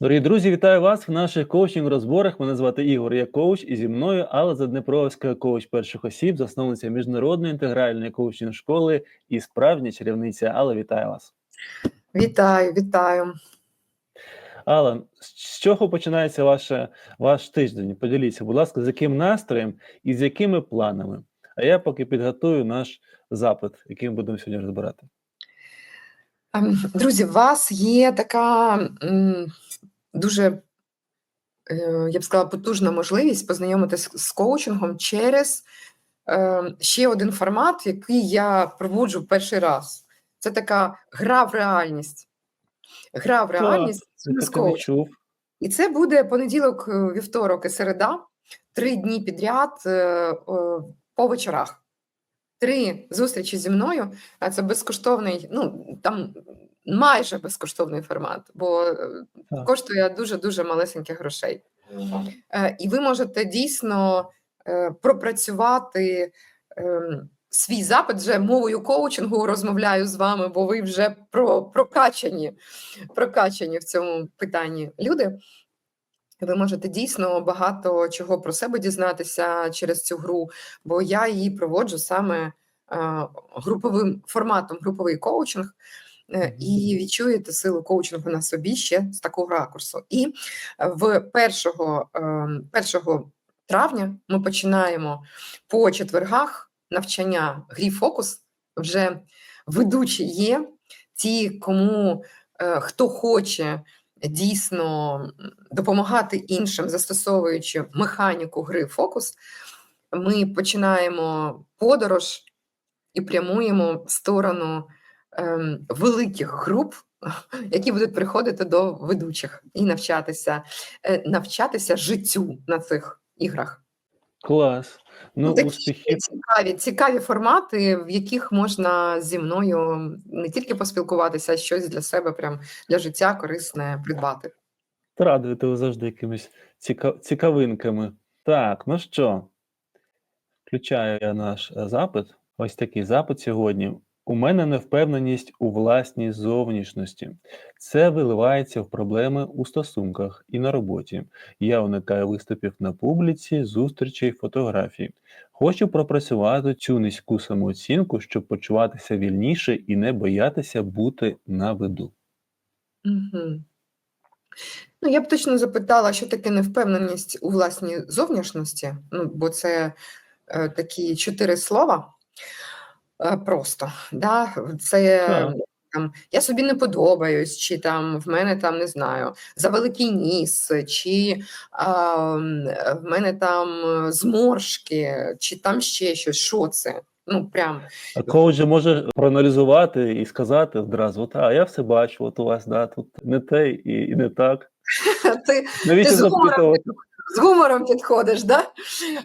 Дорогі друзі, вітаю вас в наших коучинг-розборах. Мене звати Ігор, я коуч, і зі мною Алла Заднепровська, коуч перших осіб, засновниця міжнародної інтегральної коучинг школи і справжня чарівниця. Алла, вітаю вас. Вітаю, вітаю. Алла, з чого починається ваше, ваш тиждень? Поділіться, будь ласка, з яким настроєм і з якими планами? А я поки підготую наш запит, який ми будемо сьогодні розбирати. Ем, Друзі, у вас є така дуже, е, я б сказала, потужна можливість познайомитися з коучингом через е, ще один формат, який я проводжу перший раз. Це така гра в реальність. Гра в реальність з коучем. І це буде понеділок, е, вівторок і середа, три дні підряд по вечорах. Три зустрічі зі мною, а це безкоштовний, ну там майже безкоштовний формат, бо е, Так. коштує дуже-дуже малесеньких грошей. Е, І ви можете дійсно е, пропрацювати ем, свій запит вже мовою коучингу розмовляю з вами, бо ви вже про, прокачані, прокачані в цьому питанні люди. Ви можете дійсно багато чого про себе дізнатися через цю гру, бо я її проводжу саме груповим форматом, груповий коучинг, е, і відчуєте силу коучингу на собі ще з такого ракурсу. І в 1, 1 травня ми починаємо по четвергах навчання грі фокус. Вже ведучі є. Ті, кому е, хто хоче дійсно допомагати іншим, застосовуючи механіку гри фокус, ми починаємо подорож і прямуємо в сторону ем, великих груп, які будуть приходити до ведучих і навчатися, е, навчатися життю на цих іграх. Клас. Ну, такі успіхи. цікаві, цікаві формати, в яких можна зі мною не тільки поспілкуватися, а щось для себе, прям для життя корисне придбати. Радуєте ви завжди якимись ціка- цікавинками. Так, ну що, включаю я наш е, запит. Ось такий запит сьогодні. У мене невпевненість у власній зовнішності. Це виливається в проблеми у стосунках і на роботі. Я уникаю виступів на публіці, зустрічей, фотографій. Хочу пропрацювати цю низьку самооцінку, щоб почуватися вільніше і не боятися бути на виду. Угу. Ну, я б точно запитала, що таке невпевненість у власній зовнішності, ну, бо це е, такі чотири слова просто. Да? Це Так. там, я собі не подобаюсь, чи там в мене там не знаю, завеликий ніс, чи а, е, в мене там е, зморшки, чи там ще щось. Що це? Ну, прям А коуч же може проаналізувати і сказати одразу: а я все бачу, от у вас да, тут не те і, і не так. ти Навіщо з гумором? З гумором підходиш, да?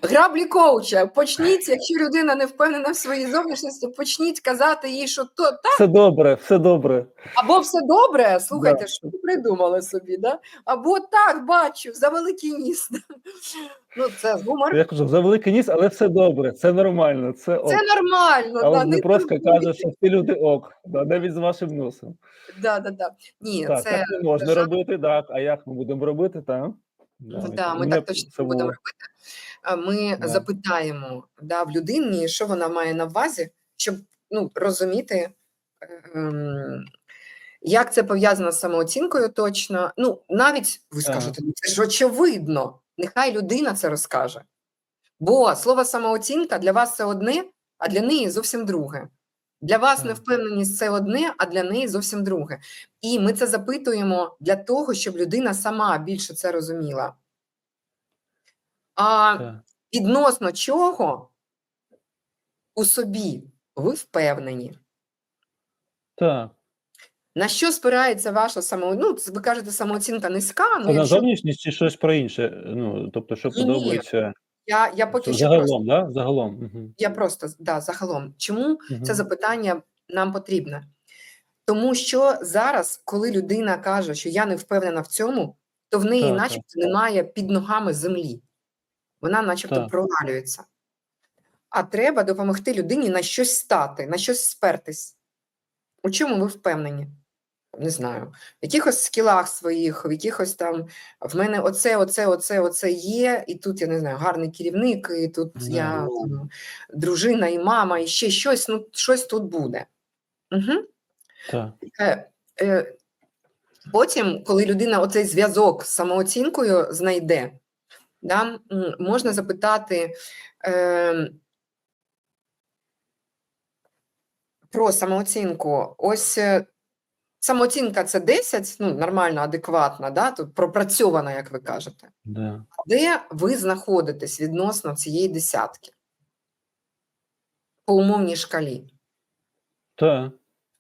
Граблі коуча. Почніть, якщо людина не впевнена в своїй зовнішності, почніть казати їй, що то так, Все добре, все добре. або все добре. Слухайте, Да. що ви придумали собі, да? або так бачу, за великий ніс. Ну, це гумор. Я кажу, за великий ніс, але все добре, це нормально, це ок. Це нормально. Але да, не просто каже, що всі люди ок, да, навіть з вашим носом. Да, да, да. Ні, Так, це так не можна жах. робити, так. А як ми будемо робити, так? Ну, да, ми так точно це будемо було. робити. Ми Да. запитаємо да, в людині, що вона має на увазі, щоб ну, розуміти, ем, як це пов'язано з самооцінкою точно. Ну, навіть ви скажете, ну це ж очевидно. Нехай людина це розкаже. Бо слово самооцінка для вас це одне, а для неї зовсім друге. Для вас невпевненість це одне, а для неї зовсім друге. І ми це запитуємо для того, щоб людина сама більше це розуміла. А відносно чого у собі ви впевнені? Так. На що спирається ваша самооцінка? Ну, ви кажете, самооцінка низька. Ну, на якщо... зовнішність чи щось про інше? Ну, тобто, що Ні-ні. подобається я, я поки що загалом, просто, да? Загалом. Угу. я просто да, загалом. Чому Угу. це запитання нам потрібне? Тому що зараз, коли людина каже, що я не впевнена в цьому, то в неї, Так, так. начебто, немає під ногами землі. Вона, начебто, Так. провалюється. А треба допомогти людині на щось стати, на щось спертись. У чому ви впевнені? Не знаю, в якихось скілах своїх, в якихось там в мене оце, оце, оце, оце є, і тут я не знаю, гарний керівник, і тут Да. я там, дружина і мама, і ще щось, ну щось тут буде. Угу. Так. Е, е, Потім, коли людина оцей зв'язок з самооцінкою знайде, да, можна запитати е, про самооцінку. Ось е, самооцінка це 10, ну, нормально, адекватна, да, тут пропрацьована, як ви кажете. Да. Де ви знаходитесь відносно цієї десятки? По умовній шкалі. Так.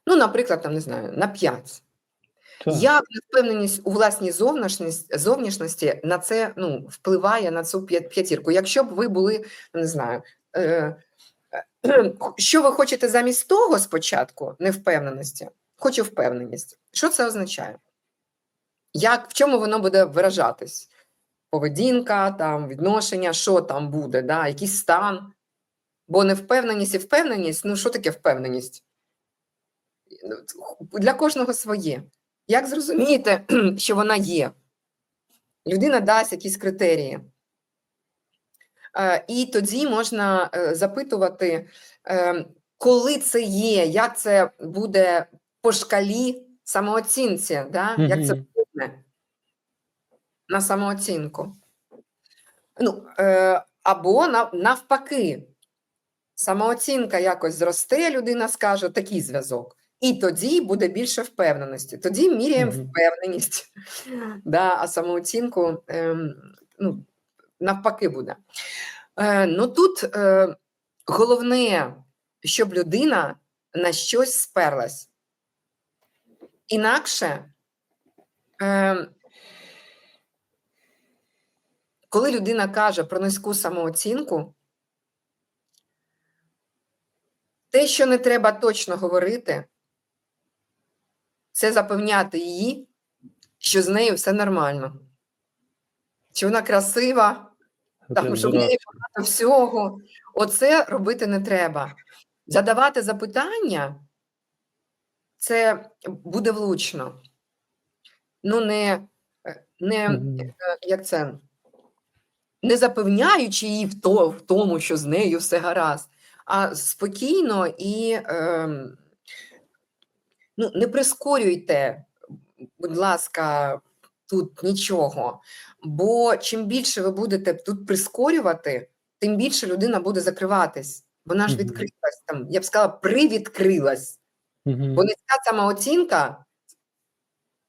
Ну, наприклад, там, не знаю, на 5. Так. Як невпевненість у власній зовнішності, зовнішності на це ну, впливає на цю п'ят- п'ятірку? Якщо б ви були, не знаю, е, е, що ви хочете замість того спочатку невпевненості? Хочу впевненість. Що це означає? Як, в чому воно буде виражатись? Поведінка, там, відношення, що там буде, да? якийсь стан? Бо невпевненість і впевненість, ну що таке впевненість? Ну, Для кожного своє. Як зрозумієте, що вона є? Людина дасть якісь критерії. Е, І тоді можна е, запитувати, е, коли це є, як це буде по шкалі самооцінці, да? як це вплине на самооцінку. Ну, е, або навпаки, самооцінка якось зросте, людина скаже такий зв'язок. І тоді буде більше впевненості. Тоді міряємо Мгм. впевненість, да, а самооцінку ем, ну, навпаки буде. Е, ну тут е, головне, щоб людина на щось сперлась. Інакше, е, коли людина каже про низьку самооцінку, те, що не треба точно говорити, це запевняти її, що з нею все нормально, що вона красива, там, що в неї багато всього. Оце робити не треба. Задавати запитання це буде влучно. Ну, не, не е, як це, не запевняючи її в, то, в тому, що з нею все гаразд, а спокійно і ем, ну, не прискорюйте, будь ласка, тут нічого. Бо чим більше ви будете тут прискорювати, тим більше людина буде закриватись. Вона ж відкрилась там, я б сказала, привідкрилась. Мгм. Бо низька самооцінка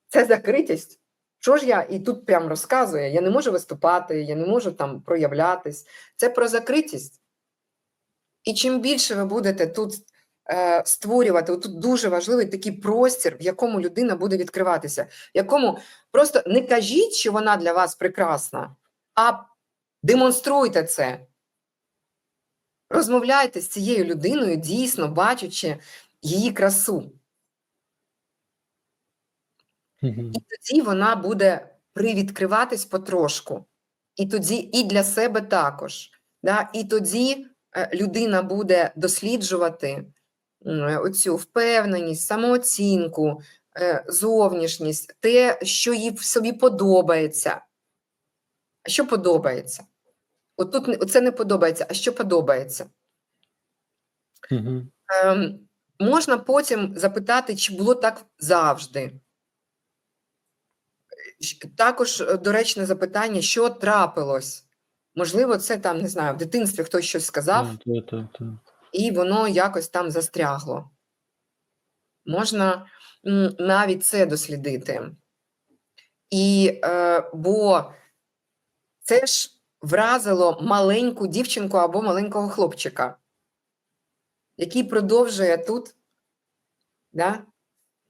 це закритість. Що ж я і тут прям розказує: я не можу виступати, я не можу там проявлятись. Це про закритість. І чим більше ви будете тут е, створювати, тут дуже важливий такий простір, в якому людина буде відкриватися, в якому просто не кажіть, що вона для вас прекрасна, а демонструйте це. Розмовляйте з цією людиною, дійсно бачачи її красу. І тоді вона буде привідкриватись потрошку. І тоді і для себе також. Да? І тоді е, людина буде досліджувати оцю впевненість, самооцінку, е, зовнішність, те, що їй в собі подобається. Що подобається? От тут не- подобається, а що подобається? Мгм. Ем, можна потім запитати, чи було так завжди. Також е, доречне запитання, що трапилось. Можливо, це там, не знаю, в дитинстві хтось щось сказав, Так, так, так, так. і воно якось там застрягло. Можна навіть це дослідити. І, е, бо це ж вразило маленьку дівчинку або маленького хлопчика, який продовжує тут да,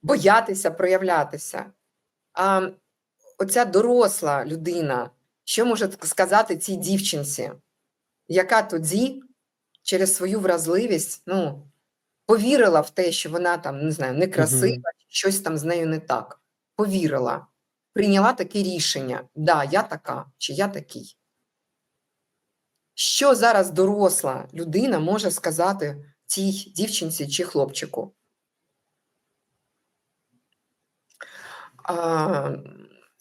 боятися проявлятися. А оця доросла людина, що може сказати цій дівчинці, яка тоді через свою вразливість ну, повірила в те, що вона там, не знаю, некрасива, Мгм. щось там з нею не так. Повірила, прийняла таке рішення: да, я така, чи я такий. Що зараз доросла людина може сказати цій дівчинці чи хлопчику? А,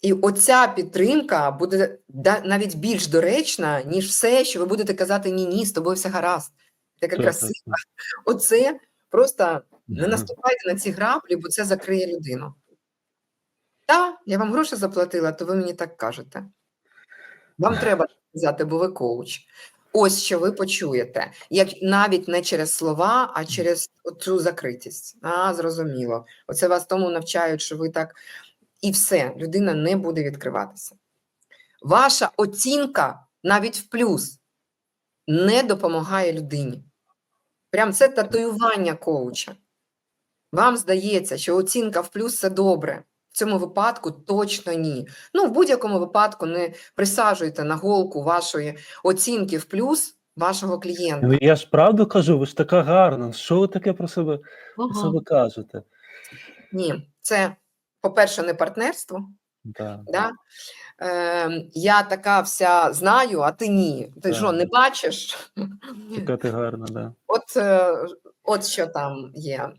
і оця підтримка буде навіть більш доречна, ніж все, що ви будете казати ні, ні, з тобою все гаразд. Така красива. Оце просто не наступайте на ці граблі, бо це закриє людину. Так, я вам гроші заплатила, то ви мені так кажете. Вам треба взяти, бо ви коуч. Ось що ви почуєте, як навіть не через слова, а через цю закритість. А, зрозуміло. Оце вас тому навчають, що ви так. І все, людина не буде відкриватися. Ваша оцінка навіть в плюс не допомагає людині. Прям це татуювання коуча. Вам здається, що оцінка в плюс це добре. В цьому випадку точно ні. Ну, в будь-якому випадку не присаджуйте на голку вашої оцінки в плюс вашого клієнта. Ну, я ж правду кажу, ви ж така гарна. Що ви таке про себе, про себе кажете? Ні, це, по-перше, не партнерство. Да. Да? Е, я така вся знаю, а ти ні. Ти що, не бачиш? Така ти гарна, да. От, е, от що там є.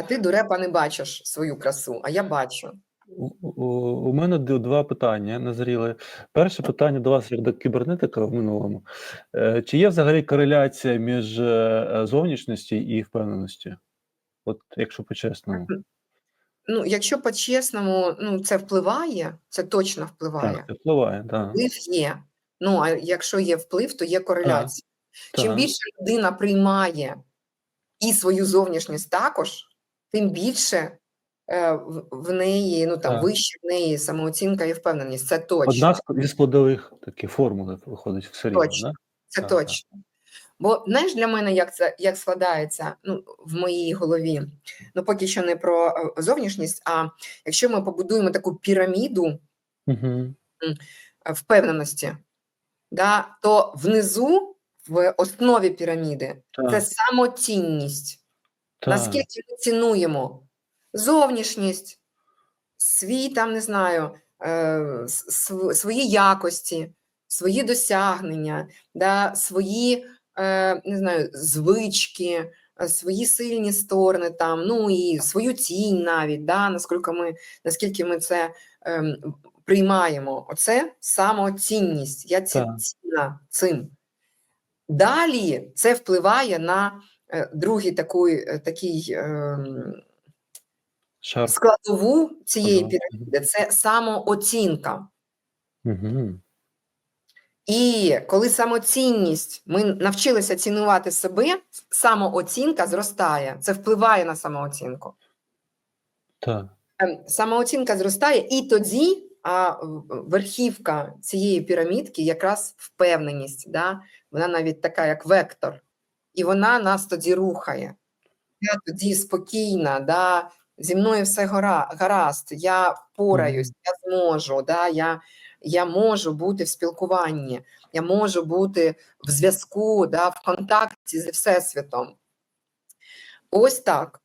А ти, дурепа, не бачиш свою красу, а я бачу. У, у, у мене два питання назріли. Перше питання до вас як до кібернетика в минулому. Е, Чи є взагалі кореляція між е, зовнішністю і впевненості? От якщо по-чесному. Ну, якщо по-чесному, ну, це впливає, це точно впливає. Так, це впливає, так. Вплив є. Ну, а якщо є вплив, то є кореляція. Чим Так. більше людина приймає і свою зовнішність також, тим більше е, в- неї, ну там Так. вище в неї самооцінка і впевненість. Це точно. Одна зі складових таких формули виходить все рівно, Точно. да? Це Так, так. точно. Бо знаєш, для мене як це як складається ну, в моїй голові, ну поки що не про е, зовнішність, а якщо ми побудуємо таку піраміду Угу. впевненості, да, то внизу, в основі піраміди, Так, це самоцінність. Так, Наскільки ми цінуємо зовнішність, свій там, не знаю, е, св- свої якості, свої досягнення, да, свої е, не знаю, звички, е, свої сильні сторони, там, ну і свою цінь навіть, да, наскільки ми, наскільки ми це ем, приймаємо. Оце самоцінність. Я ці, Так. цінна цим. Далі це впливає на е, другий такий, е, такий ем, шар. складову цієї Ага, піраміди це самооцінка. Угу. І коли самоцінність, ми навчилися цінувати себе, самооцінка зростає. Це впливає на самооцінку. Так. Ем, Самооцінка зростає, і тоді а, верхівка цієї пірамідки якраз впевненість. Да? Вона навіть така, як вектор. І вона нас тоді рухає. Я тоді спокійна, да? зі мною все гора, гаразд, я впораюсь, я зможу, да? я, я можу бути в спілкуванні, я можу бути в зв'язку, да? в контакті зі Всесвітом. Ось так.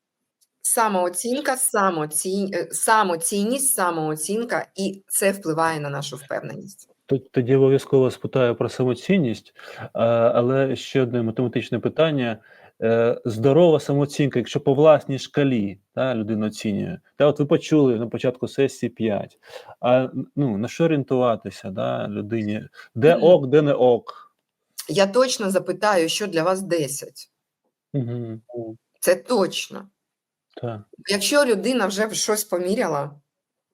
Самооцінка, е, самоцінність, самооцінка, і це впливає на нашу впевненість. Тоді обов'язково спитаю про самоцінність, але ще одне математичне питання. Е, Здорова самооцінка, якщо по власній шкалі та, людина оцінює. Та от ви почули на початку сесії 5. А ну, на що орієнтуватися да, людині? Де ок, де не ок? Я точно запитаю, що для вас 10. Угу. Це точно. Так. Якщо людина вже щось поміряла,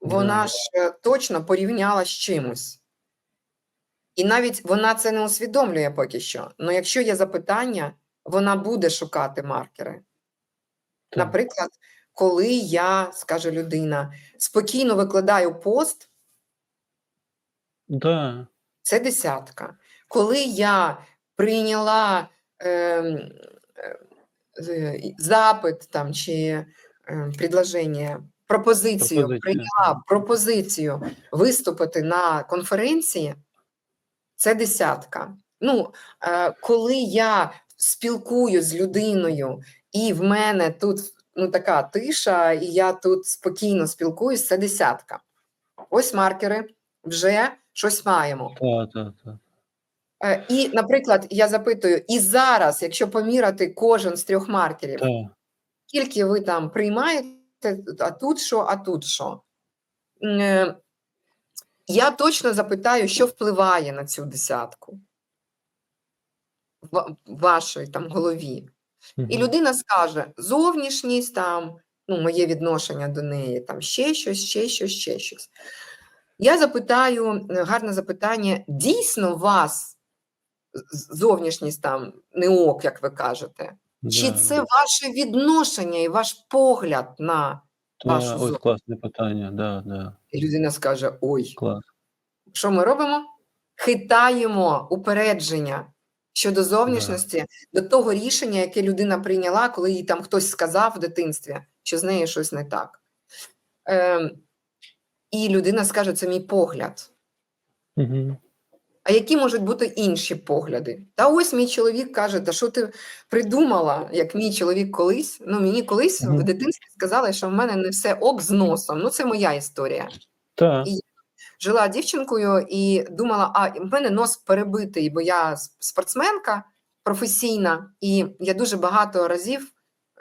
вона Да. ж е, точно порівняла з чимось. І навіть вона це не усвідомлює поки що. Але якщо є запитання, вона буде шукати маркери. Так. Наприклад, коли я, скаже людина, спокійно викладаю пост, Да. це десятка. Коли я прийняла ем, е, е, запит там, чи е, предложення, пропозицію, Пропозицію. прийняла пропозицію виступити на конференції, це десятка. Ну, е, коли я спілкуюсь з людиною, і в мене тут ну, така тиша, і я тут спокійно спілкуюсь, це десятка. Ось маркери, вже щось маємо. Так, так, так. Е, І, наприклад, я запитую, і зараз, якщо поміряти кожен з трьох маркерів, Так. скільки ви там приймаєте, а тут що, а тут що? Я точно запитаю, що впливає на цю десятку в в вашій там голові. І людина скаже: зовнішність там, ну, моє відношення до неї, там ще щось, ще щось, ще щось. Я запитаю, е, гарне запитання: дійсно вас зовнішність там не ок, як ви кажете? Чи це ваше відношення і ваш погляд на Та, ось зовнішність? класне питання, да, да, І людина скаже: Ой, клас. що ми робимо? Хитаємо упередження щодо зовнішності до того рішення, яке людина прийняла, коли їй там хтось сказав в дитинстві, що з нею щось не так. Ем, і людина скаже: це мій погляд. Мгм. А які можуть бути інші погляди? Та ось мій чоловік каже: Та що ти придумала, як мій чоловік колись? Ну, мені колись в дитинстві сказали, що в мене не все ок з носом. Ну, це моя історія. Та, І- жила дівчинкою і думала, а в мене нос перебитий, бо я спортсменка професійна, і я дуже багато разів,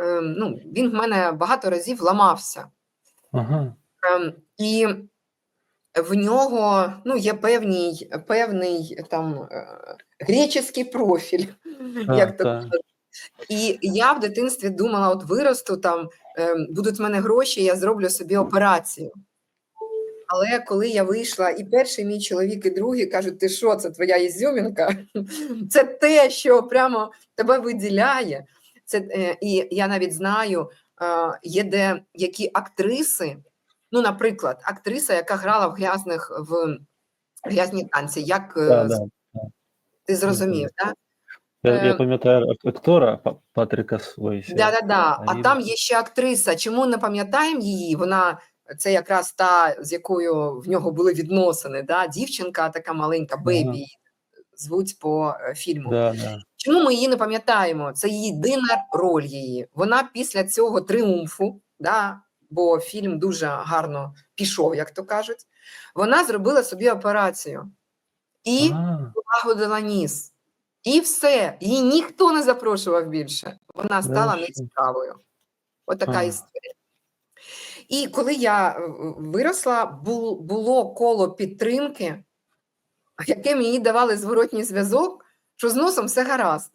ем, ну, він в мене багато разів ламався. ага, Ем, і в нього ну, є певний, певний там е, греческий профіль, як то кажуть. І я в дитинстві думала: от виросту, там ем, будуть в мене гроші, я зроблю собі операцію. Але коли я вийшла, і перший мій чоловік, і другий кажуть, ти що, це твоя ізюмінка? Це те, що прямо тебе виділяє. Це, е, і я навіть знаю, е, є де які актриси, ну, наприклад, актриса, яка грала в грязних в грязні танці, як е, Да, да. ти зрозумів, так? Я, я Е, пам'ятаю актора Па- Патріка Свейсі. Да, да, да. А там є ще актриса. Чому не пам'ятаємо її? Вона це якраз та, з якою в нього були відносини. Да? Дівчинка така маленька, бейбі, її звуть по е, фільму. Да, да. Чому ми її не пам'ятаємо? Це єдина роль її. Вона після цього тріумфу, да, бо фільм дуже гарно пішов, як то кажуть. Вона зробила собі операцію і полагодила ніс. І все. Її ніхто не запрошував більше. Вона стала нецікавою. Отака Ага. історія. І коли я е, виросла, було коло підтримки, яке мені давали зворотній зв'язок, що з носом все гаразд.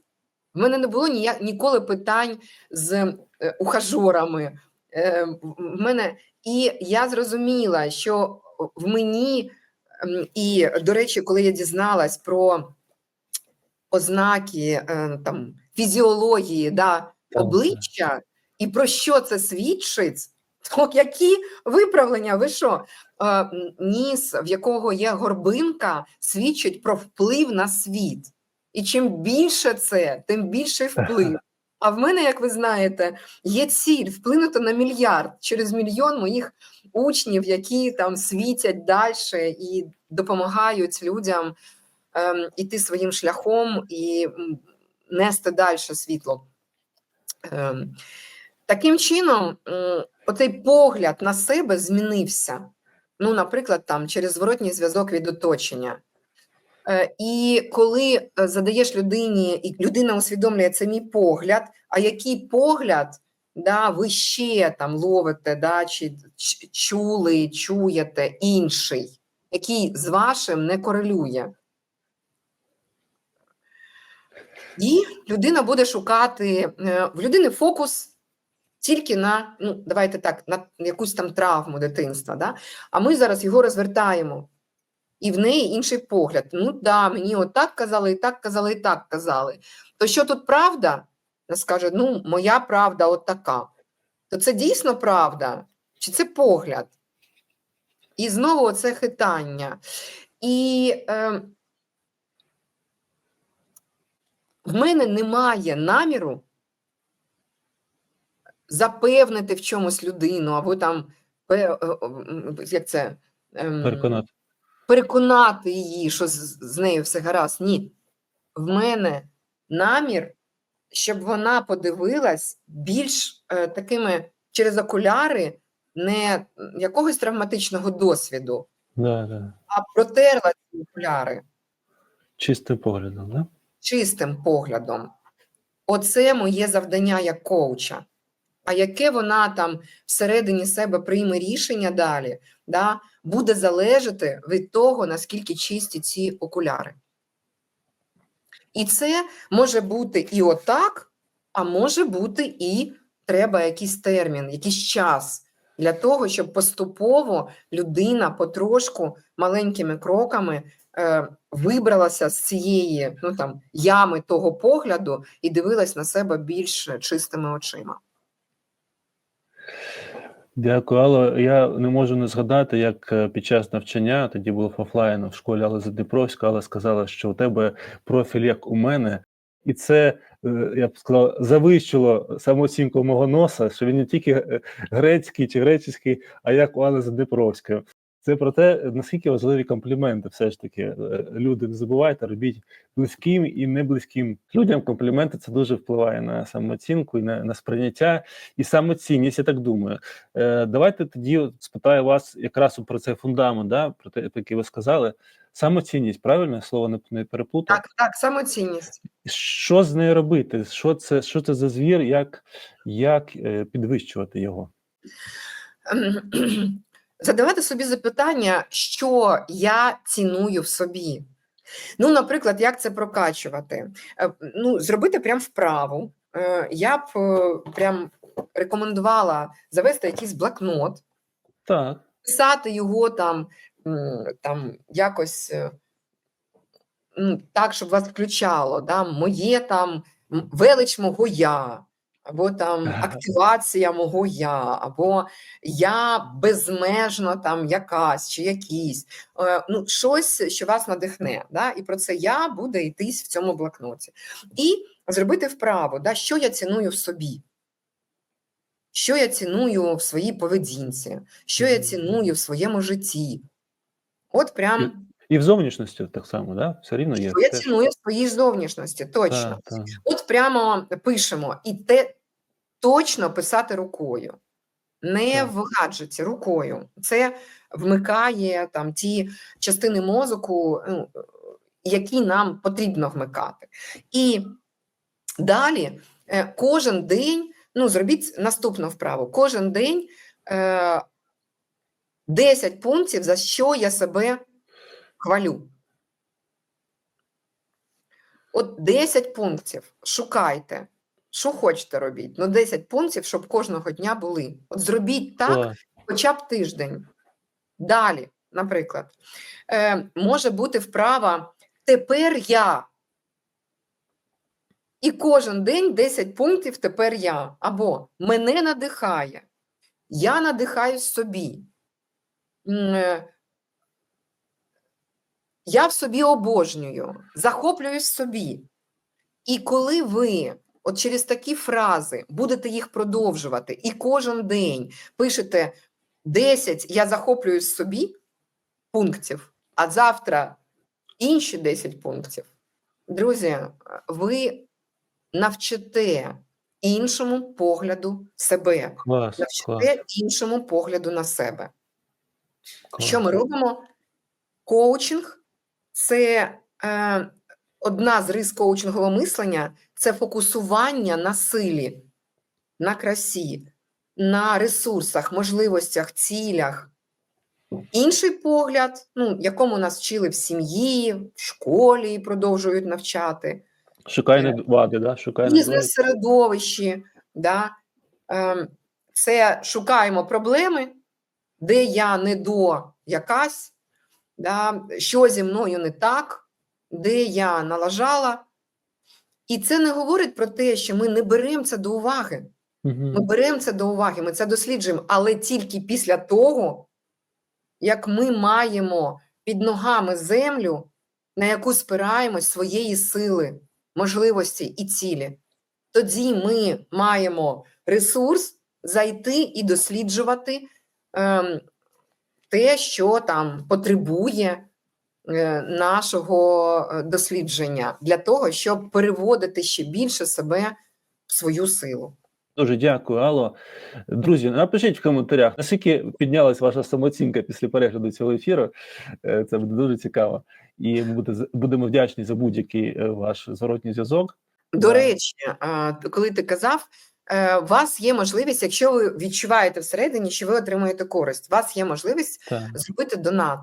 В мене не було ніколи питань з е, ухажорами. Е, в мене, і я зрозуміла, що в мені, ем, і, до речі, коли я дізналась про ознаки е, там, фізіології да, обличчя і про що це свідчить, то які виправлення? Ви що? Е, Ніс, в якого є горбинка, свідчить про вплив на світ. І чим більше це, тим більший вплив. А в мене, як ви знаєте, є ціль вплинути на мільярд через мільйон моїх учнів, які там світять далі і допомагають людям ем, іти своїм шляхом і нести далі світло. Ем, таким чином, м, оцей погляд на себе змінився. Ну, наприклад, там через зворотній зв'язок від оточення. Е, І коли е, задаєш людині, і людина усвідомлює це мій погляд, а який погляд да, ви ще там ловите, да, чи чули, чуєте інший, який з вашим не корелює. І людина буде шукати е, в людини фокус тільки на, ну, давайте так, на якусь там травму дитинства. Да? А ми зараз його розвертаємо. І в неї інший погляд. Ну да, мені отак казали, і так казали, і так казали. То що тут правда? Вона скаже: ну, моя правда от така. То це дійсно правда? Чи це погляд? І знову це хитання. І е, в мене немає наміру запевнити в чомусь людину, або там, е, е, як це? ем, Переконати. Переконати її, що з, з нею все гаразд. Ні. В мене намір, щоб вона подивилась більш е, такими через окуляри не якогось травматичного досвіду, Да, да. а протерла ці окуляри Чистим поглядом, да? чистим поглядом. Оце моє завдання як коуча. А яке вона там всередині себе прийме рішення далі, да? буде залежати від того, наскільки чисті ці окуляри. І це може бути і отак, а може бути і треба якийсь термін, якийсь час для того, щоб поступово людина потрошку маленькими кроками е, вибралася з цієї ну, там, ями того погляду і дивилась на себе більш чистими очима. Дякую, Алло. Я не можу не згадати, як е, під час навчання, тоді був офлайн в школі Алла Задніпровська, але сказала, що у тебе профіль як у мене, і це, е, я б сказав, завищило самооцінку мого носа, що він не тільки е, грецький чи греческий, а як у Алли Задніпровської. Це про те, наскільки важливі компліменти, все ж таки. Е, Люди, не забувайте, робіть близьким і не близьким людям компліменти. Це дуже впливає на самооцінку і на, на сприйняття і самоцінність, я так думаю. Е, давайте тоді спитаю вас якраз про цей фундамент, да, про те, який ви сказали. Самоцінність, правильно? Слово не, не переплутав. Так, так, самоцінність. Що з нею робити? Що це, що це за звір? Як, як е, підвищувати його? Задавати собі запитання, що я ціную в собі. Ну, наприклад, як це прокачувати? Е, Ну, зробити прям вправу. Е, Я б е, прям рекомендувала завести якийсь блокнот, Так. писати його там, там якось ну, так, щоб вас включало. Да? Моє там велич мого я, або там активація мого я, або я безмежно там якась чи якісь. Е, Ну, щось, що вас надихне. Да? І про це я буде йтись в цьому блокноті. І зробити вправу, да? що я ціную в собі. Що я ціную в своїй поведінці, що я ціную в своєму житті. От прям І в зовнішності так само, да? Все рівно є. я ціную в своїй зовнішності, точно. Так, так. От прямо пишемо, і те точно писати рукою, не Так. в гаджеті, рукою. Це вмикає там ті частини мозку, ну, які нам потрібно вмикати. І далі е, кожен день, ну, зробіть наступну вправу. Кожен день е, 10 пунктів, за що я себе хвалю. От 10 пунктів шукайте, що хочете робіть. Ну, 10 пунктів, щоб кожного дня були. От зробіть так, Клас. хоча б тиждень. Далі, наприклад, е, може бути вправа тепер я. І кожен день 10 пунктів тепер я. Або мене надихає. Я надихаюсь собі. Е, Я в собі обожнюю, захоплююсь собі. І коли ви от через такі фрази будете їх продовжувати, і кожен день пишете 10 я захоплююсь собі пунктів, а завтра інші 10 пунктів. Друзі, ви навчите іншому погляду себе, Клас, клас, іншому погляду на себе. клас. Що ми робимо? Коучинг це е, одна з рис коучингового мислення це фокусування на силі, на красі, на ресурсах, можливостях, цілях. Інший погляд, ну, якому нас вчили в сім'ї, в школі і продовжують навчати, Шукай недваги, да? Шукай бізнес-середовищі. Да? Ем, Це шукаємо проблеми, де я не до якась, да? що зі мною не так, де я налажала. І це не говорить про те, що ми не беремо це до уваги. Ми беремо це до уваги, ми це досліджуємо, але тільки після того, як ми маємо під ногами землю, на яку спираємось своєї сили, можливості і цілі, тоді ми маємо ресурс зайти і досліджувати ем, те, що там потребує е, нашого е, дослідження, для того, щоб переводити ще більше себе в свою силу. Дуже дякую, Алло. Друзі, напишіть в коментарях, наскільки піднялась ваша самооцінка після перегляду цього ефіру. Е, Це буде дуже цікаво. І ми буде- будемо вдячні за будь-який ваш зворотній зв'язок. До речі, коли ти казав, у вас є можливість, якщо ви відчуваєте всередині, що ви отримуєте користь, у вас є можливість Так. зробити донат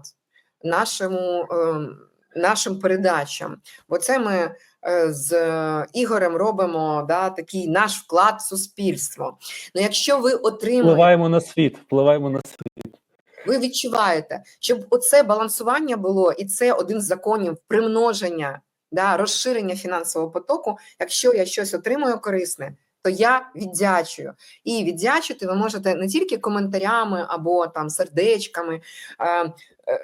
нашому, ем, нашим передачам. Бо це ми е, з е, Ігорем робимо да, такий наш вклад в суспільство. Ну, якщо ви отримуєте, Впливаємо на світ, впливаємо на світ. ви відчуваєте, щоб оце балансування було, і це один з законів примноження, да, розширення фінансового потоку. Якщо я щось отримую корисне, то я віддячую. І віддячити ви можете не тільки коментарями або там сердечками, е, е,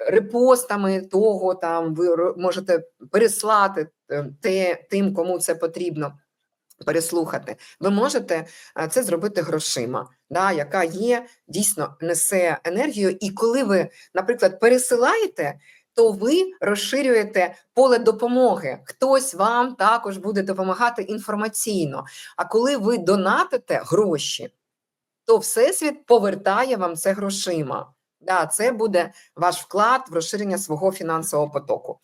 репостами того, там ви можете переслати е, те, тим, кому це потрібно. Переслухати, ви можете це зробити грошима, да, яка є дійсно несе енергію. І коли ви, наприклад, пересилаєте, то ви розширюєте поле допомоги. Хтось вам також буде допомагати інформаційно. А коли ви донатите гроші, то Всесвіт повертає вам це грошима. Да, це буде ваш вклад в розширення свого фінансового потоку.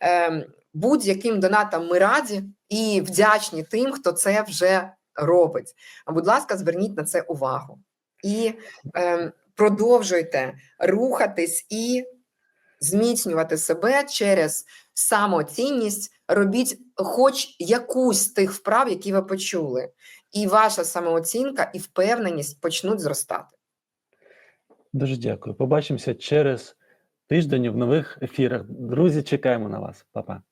Ем, будь-яким донатам ми раді і вдячні тим, хто це вже робить. А будь ласка, зверніть на це увагу і ем, продовжуйте рухатись і зміцнювати себе через самоцінність. Робіть хоч якусь з тих вправ, які ви почули, і ваша самооцінка і впевненість почнуть зростати. Дуже дякую. Побачимося через тиждень в нових ефірах. Друзі, чекаємо на вас. Па-па.